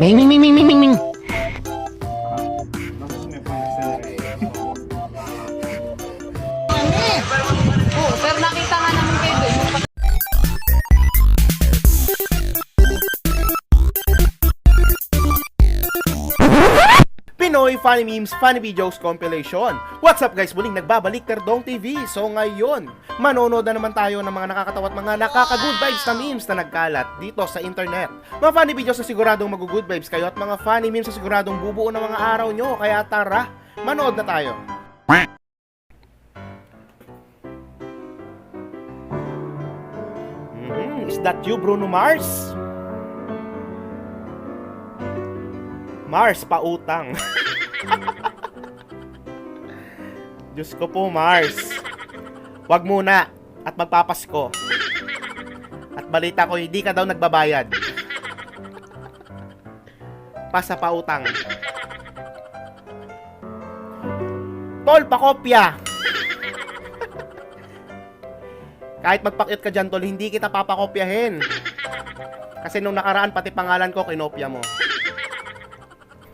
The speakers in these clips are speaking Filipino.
Ming, ming, ming, ming, ming, ming, Funny Memes, Funny Videos Compilation. What's up guys? Muling nagbabalik Terdong TV. So ngayon, manonood na naman tayo ng mga nakakatawa at mga nakaka-good vibes na memes na nagkalat dito sa internet. Mga funny videos na siguradong mag-good vibes kayo at mga funny memes na siguradong bubuo ng mga araw nyo. Kaya tara, manood na tayo. Mhm, Is that you, Bruno Mars? Mars, pautang. Diyos ko po, Mars. Wag muna at magpapasko. At balita ko, hindi ka daw nagbabayad. Pasa pautang. Tol, pakopya. Kahit magpakyut ka dyan, tol, hindi kita papakopyahin. Kasi nung nakaraan, pati pangalan ko, kinopya mo.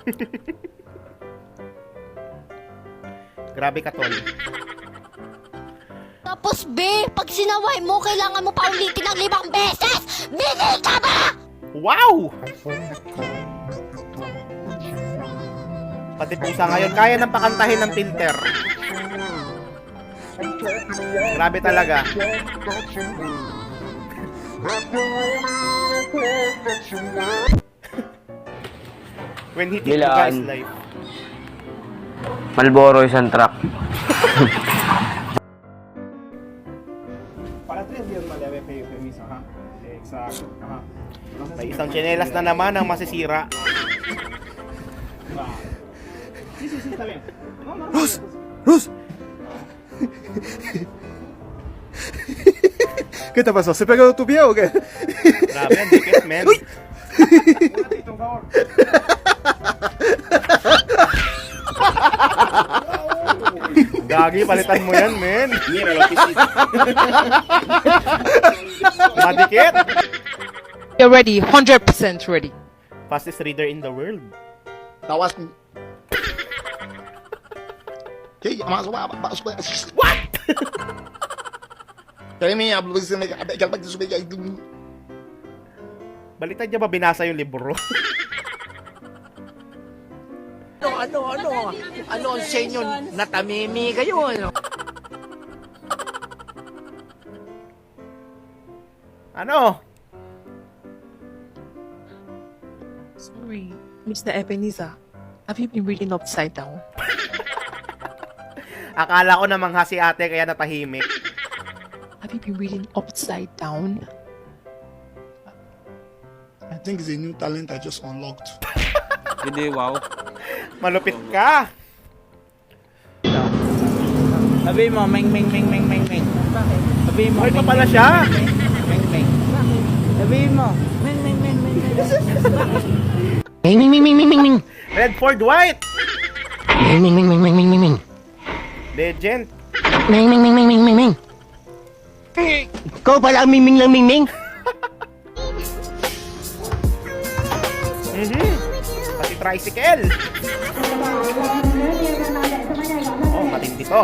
Grabe ka, tol. Tapos B, pag sinaway mo, kailangan mo pa ulitin ng limang beses! Bili ka ba? Wow! Pati pusa ngayon, kaya nang pakantahin ng filter. Grabe talaga. When he you guys Milan. life. Malboro isang truck. Para tres días más le había pedido permiso, ajá. Exacto, ajá. May isang tsinelas na naman ang masisira. Sí, sí, sí, está bien. No, no, no. Rus! Rus! ¿Qué te pasó? ¿Se pegó tu pie o qué? Grabe, ang dikit, men. Un ratito, por favor. Gagi, palitan mo yan, men. Madikit. You're ready, 100% ready. Fastest reader in the world. Tawas. ¿Qué? Más What? Kaya may hablo sa mga kapag kapag sa mga Balitan niya ba binasa yung libro? Ano, ano, ano? Ano ang sa inyo? Natamimi kayo, ano? ano? Sorry, Mr. Ebenezer. Have you been reading upside down? Akala ko namang ha si ate kaya natahimik. Have you been reading upside down? I think it's a new talent I just unlocked. Hindi, wow. Malupit ka. Sabi mo, meng, meng, meng, meng, meng, meng. Sabi mo, Hoy pa pala siya. meng, meng. Sabi mo, meng, meng, meng, meng, meng. Ming, ming, ming, ming, ming, ming, ming. Redford White. Ming, ming, ming, ming, ming, ming, ming, ming. Legend. Ming, ming, ming, ming, ming, ming, ming. Ikaw pala ang ming, ming lang, ming, ming. Tricycle. Oh, matindi to.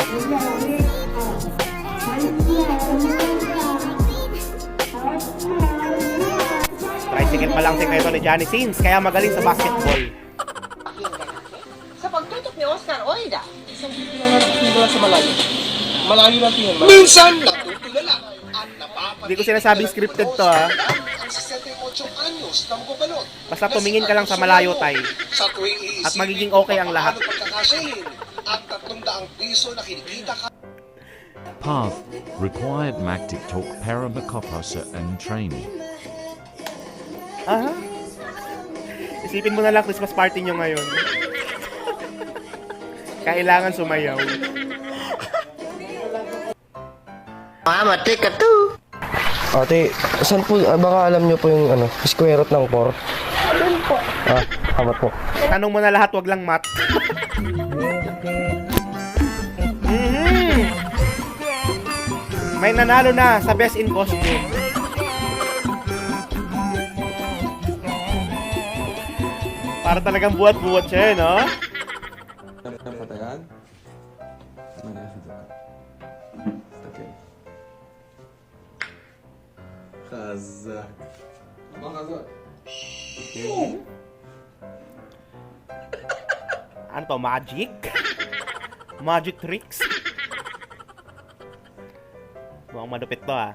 Tricycle pa lang sekreto ni Johnny Sins, kaya magaling sa basketball. Sa pagtutok ni Oscar Oida, Minsan natutulala at napapagod Hindi ko sinasabing scripted to ha. ang 68 anyos na magbabalot. Basta tumingin ka lang sa malayo tay. Sa tuwing iisipin At magiging okay ang lahat. at 300 piso na kinikita ka Path required Mac TikTok para makapasa and training. Aha. Isipin mo na lang Christmas party nyo ngayon. Kailangan sumayaw. Ate, saan po, ah, baka alam nyo po yung ano, square root ng 4? Po. Ah, hamat po. Tanong mo na lahat, wag lang mat. Mhm. May nanalo na sa best in costume. Para talagang buhat-buhat siya, eh, no? Patayan. Mana yang suka? Okey. Khazak. Abang Khazak. Ano to, magic? magic tricks? Mukhang malupit to, ah.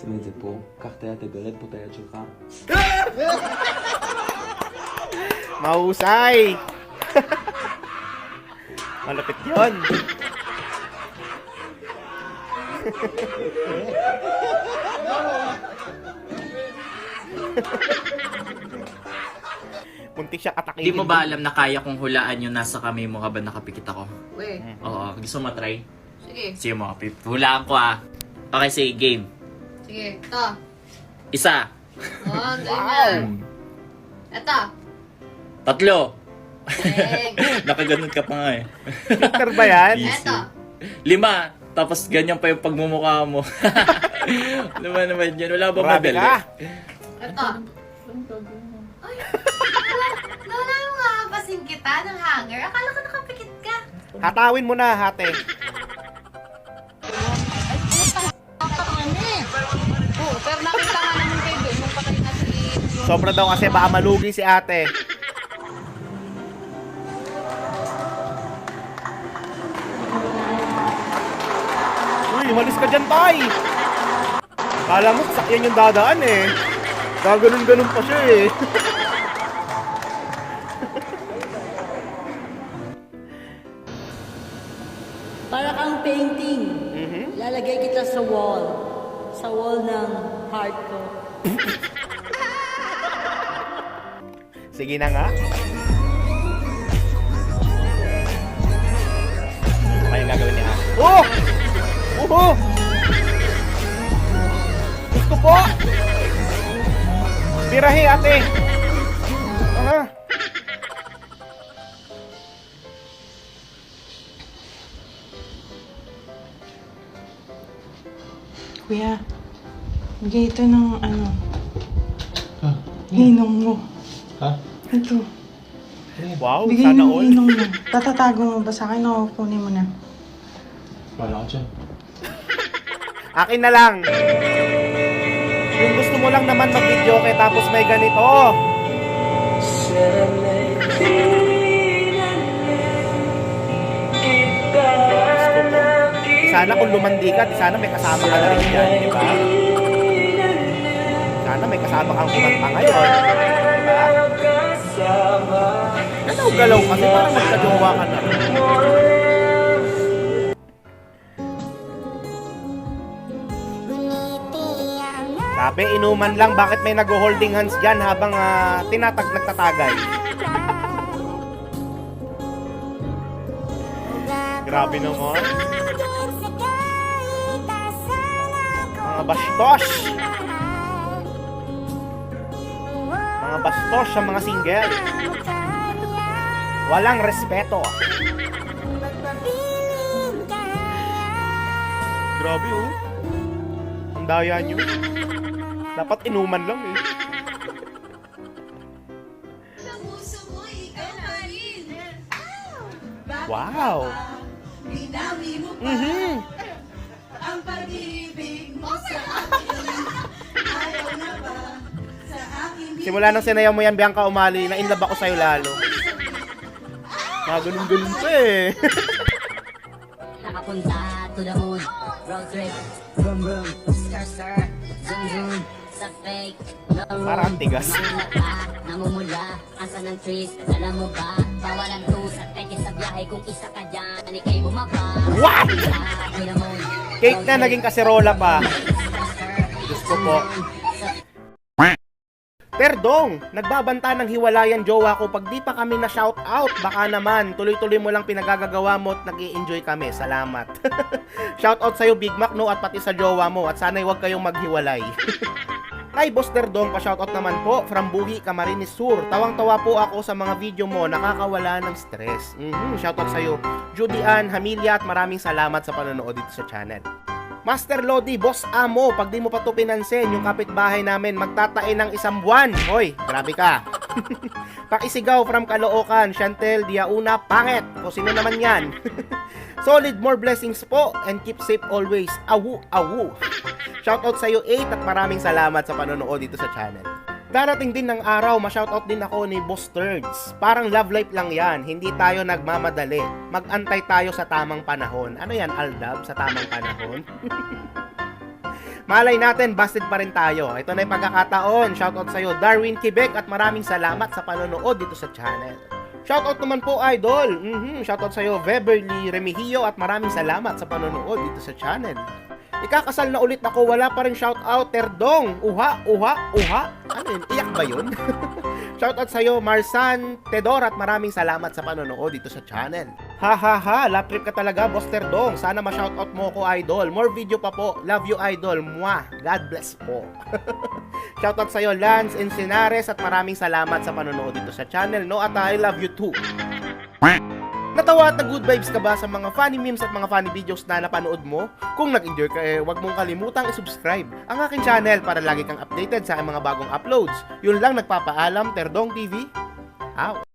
שים את זה פה, קח את היד, תגרד פה את היד שלך. Mahusay! Malapit yun. Muntik siya katakihin. Di mo ba alam na kaya kong hulaan yung nasa kamay mo habang nakapikit ako? Weh, Oo, gusto mo try? sige. Sige mo, pip- hulaan ko ah. Okay, sige, game. Sige, ito. Isa, One, ganyan. Ito. tatlo. Leg. Nakaganon ka pa nga eh. Filter ba yan? Ito. Lima, tapos ganyan pa yung pagmumukha mo. ano ba naman yun? Wala ba Grabe madali? ka. Ito. Ay, Lola mo nga kasing kita ng hanger. Akala ko nakapikit ka. Hatawin mo na, hate. Oo, pero nakita nga naman kayo doon nung patay na si... Sobra daw kasi baka malugi si ate. Uy, malis ka dyan, tay! Kala mo, sakyan yung dadaan eh. Gaganon-ganon pa siya eh. Para kang painting. Mhm. Lalagay kita sa wall. Sa wall ng heart ko. Sige na nga. Ano yung gagawin niya? Oh! Tirahe, ate! Aha! Kuya, bigay ito ng ano, hinong mo. Ha? Ito, Wow, bigay sana ng all. hinong mo. Tatatago mo ba sa akin o kunin mo na? Wala ka dyan. Akin na lang. Kung gusto mo lang naman mag-video kay tapos may ganito. Mo. Sana kung lumandi ka, di sana may kasama ka na rin dyan, di ba? Sana may kasama kang kumanta ngayon, di ba? Galaw-galaw kasi parang magkajowa ka na. Sabi, inuman lang, bakit may nag-holding hands dyan habang ah, tinatag nagtatagay? Grabe naman. Mga bastos. Mga bastos sa mga single. Walang respeto. Grabe oh. Ang daya nyo. Dapat inuman lang eh. Wow! Mhm. Simula nang sinayaw mo yan, Bianca Umali, na inlove ako sa'yo lalo. Maganun-ganun pa eh. Nakapunta to the moon. Road trip. Vroom vroom. Sir sir. Zoom zoom. Sa fake. Parang tigas. Namumula. Asa ng trees. Alam mo ba? Bawal ang tus at peke sa biyahe kung isa ka dyan. Ikay bumaba. What? Cake na naging kaserola pa. Diyos ko po. Perdong, nagbabanta ng hiwalayan jowa ko pag di pa kami na shout out. Baka naman, tuloy-tuloy mo lang pinagagagawa mo at nag enjoy kami. Salamat. shout out sa'yo Big Mac no at pati sa jowa mo at sana'y huwag kayong maghiwalay. Kay Boss Derdong, pa-shoutout naman po from Buhi, Camarines Sur. Tawang-tawa po ako sa mga video mo, nakakawala ng stress. Mhm, shoutout sa'yo, Judy Ann, Hamilia at maraming salamat sa panonood dito sa channel. Master Lodi, Boss Amo, pag di mo pa to pinansin, yung kapitbahay namin magtatae ng isang buwan. Hoy, grabe ka. Pakisigaw from Caloocan, Chantel Diauna, pangit. O sino naman yan? Solid, more blessings po and keep safe always. Awu, awu. Shoutout sa iyo 8 at maraming salamat sa panonood dito sa channel. Darating din ng araw, ma-shoutout din ako ni Boss Turds. Parang love life lang yan, hindi tayo nagmamadali. Magantay tayo sa tamang panahon. Ano yan, Aldab, sa tamang panahon? Malay natin, busted pa rin tayo. Ito na yung pagkakataon. Shoutout sa iyo, Darwin Quebec at maraming salamat sa panonood dito sa channel. Shoutout naman po, Idol. Mhm, Shoutout sa iyo, Beverly Remigio at maraming salamat sa panonood dito sa channel. Ikakasal na ulit ako, wala pa rin shoutout, Terdong. Uha, uha, uha. Ano yun? Iyak ba yun? shoutout sa'yo, Marsan, Tedor, at maraming salamat sa panonood dito sa channel. Ha ha ha, lap trip ka talaga, Boss Terdong. Sana ma-shoutout mo ko, Idol. More video pa po. Love you, Idol. Mwah. God bless po. shoutout sa'yo, Lance Encinares, at maraming salamat sa panonood dito sa channel. No, at I love you too. Natawa at na-good vibes ka ba sa mga funny memes at mga funny videos na napanood mo? Kung nag-enjoy ka eh, huwag mong kalimutang i-subscribe ang aking channel para lagi kang updated sa mga bagong uploads. Yun lang nagpapaalam, Terdong TV. Out.